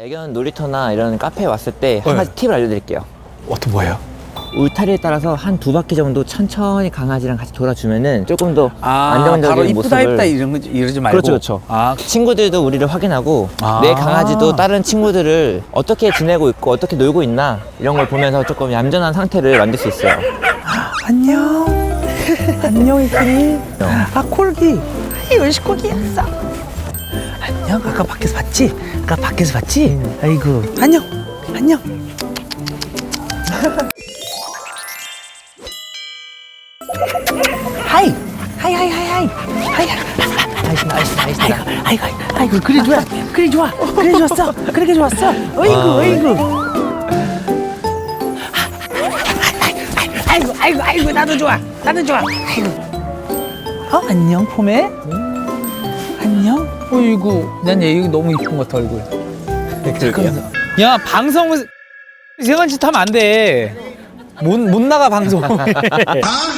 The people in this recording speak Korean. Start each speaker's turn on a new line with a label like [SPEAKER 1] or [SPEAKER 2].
[SPEAKER 1] 애견 놀이터나 이런 카페에 왔을 때한
[SPEAKER 2] 네.
[SPEAKER 1] 가지 팁을 알려드릴게요.
[SPEAKER 2] 어떤 뭐예요?
[SPEAKER 1] 울타리에 따라서 한 두 바퀴 정도 천천히 강아지랑 같이 돌아주면은 조금 더
[SPEAKER 2] 아,
[SPEAKER 1] 안정적인
[SPEAKER 2] 바로
[SPEAKER 1] 모습을
[SPEAKER 2] 이쁘다 이쁘다 이런 거 이러지 말고.
[SPEAKER 1] 그렇죠, 그렇죠.
[SPEAKER 2] 아,
[SPEAKER 1] 친구들도 우리를 확인하고
[SPEAKER 2] 아.
[SPEAKER 1] 내 강아지도 다른 친구들을 어떻게 지내고 있고 어떻게 놀고 있나 이런 걸 보면서 조금 얌전한 상태를 만들 수 있어요.
[SPEAKER 2] 안녕. 안녕 이쁜이. 아 콜기. 아이 우리 콜기였어. 안녕. 아까 밖에서 봤지? 아까 밖에서 봤지? 아이고. 안녕. 안녕. 하이. 하이 하이 하이 하이. 하이. 나이스 나이스. 아이고 아이고 아이고 그래 좋아. 그래 좋아. 그래 좋았어. 그렇게 좋았어. 어이구 어이구. 아이고 아이고 아이고 나도 좋아 나도 좋아 아이고 어 안녕 포메 안녕? 어이구 난얘 너무 이쁜 것 같아 얼굴. 잠깐만. 야 방송을 이상한 짓 하면 안 돼 못 못 나가 방송